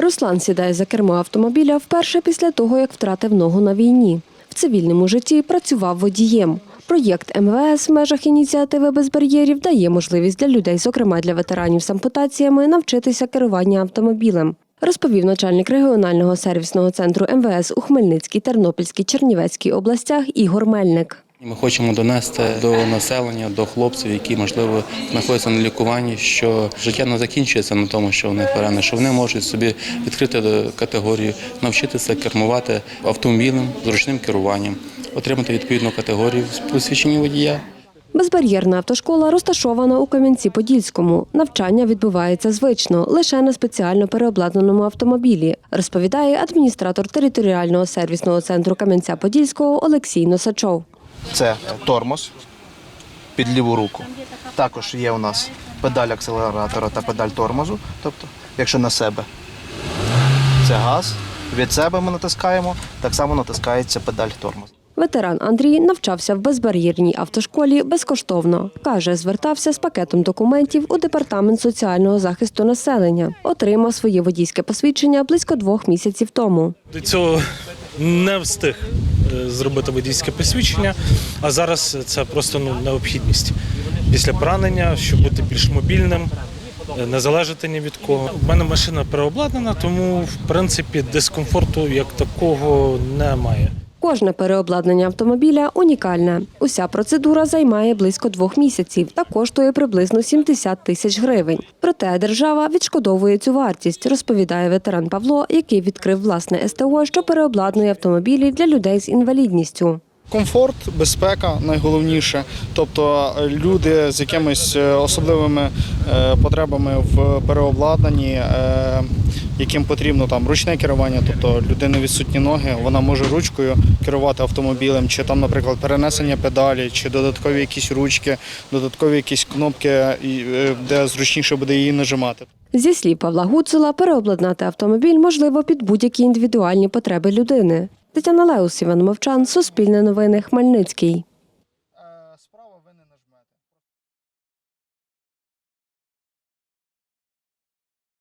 Руслан сідає за кермо автомобіля вперше після того, як втратив ногу на війні. В цивільному житті працював водієм. Проєкт МВС в межах ініціативи без бар'єрів дає можливість для людей, зокрема для ветеранів з ампутаціями, навчитися керування автомобілем. Розповів начальник регіонального сервісного центру МВС у Хмельницькій, Тернопільській, Чернівецькій областях Ігор Мельник. Ми хочемо донести до населення, до хлопців, які можливо знаходяться на лікуванні, що життя не закінчується на тому, що вони хворені, що вони можуть собі відкрити категорію, навчитися кермувати автомобілем з ручним керуванням, отримати відповідну категорію з посвідчення водія. Безбар'єрна автошкола розташована у Кам'янці-Подільському. Навчання відбувається звично, лише на спеціально переобладнаному автомобілі, розповідає адміністратор територіального сервісного центру Кам'янця-Подільського Олексій Носачов. Це тормоз під ліву руку. Також є у нас педаль акселератора та педаль тормозу. Тобто, якщо на себе це газ, від себе ми натискаємо, так само натискається педаль тормозу. Ветеран Андрій навчався в безбар'єрній автошколі безкоштовно. Каже, звертався з пакетом документів у департамент соціального захисту населення. Отримав своє водійське посвідчення близько двох місяців тому. До цього не встиг зробити водійське посвідчення, а зараз це просто ну, необхідність після поранення, щоб бути більш мобільним, е, не залежати ні від кого. У мене машина переобладнана, тому в принципі дискомфорту як такого немає. Кожне переобладнання автомобіля унікальне. Уся процедура займає близько двох місяців та коштує приблизно 70 тисяч гривень. Проте держава відшкодовує цю вартість, розповідає ветеран Павло, який відкрив власне СТО, що переобладнує автомобілі для людей з інвалідністю. Комфорт, безпека найголовніше. Тобто е, люди з якимись е, особливими е, потребами в переобладнанні, яким потрібно там ручне керування, тобто людини відсутні ноги, вона може ручкою керувати автомобілем, чи там, наприклад, перенесення педалі, чи додаткові якісь ручки, додаткові якісь кнопки, де зручніше буде її нажимати. Зі слів Павла Гуцула, переобладнати автомобіль можливо під будь-які індивідуальні потреби людини. Тетяна Леус, Іван Мовчан, Суспільне новини, Хмельницький.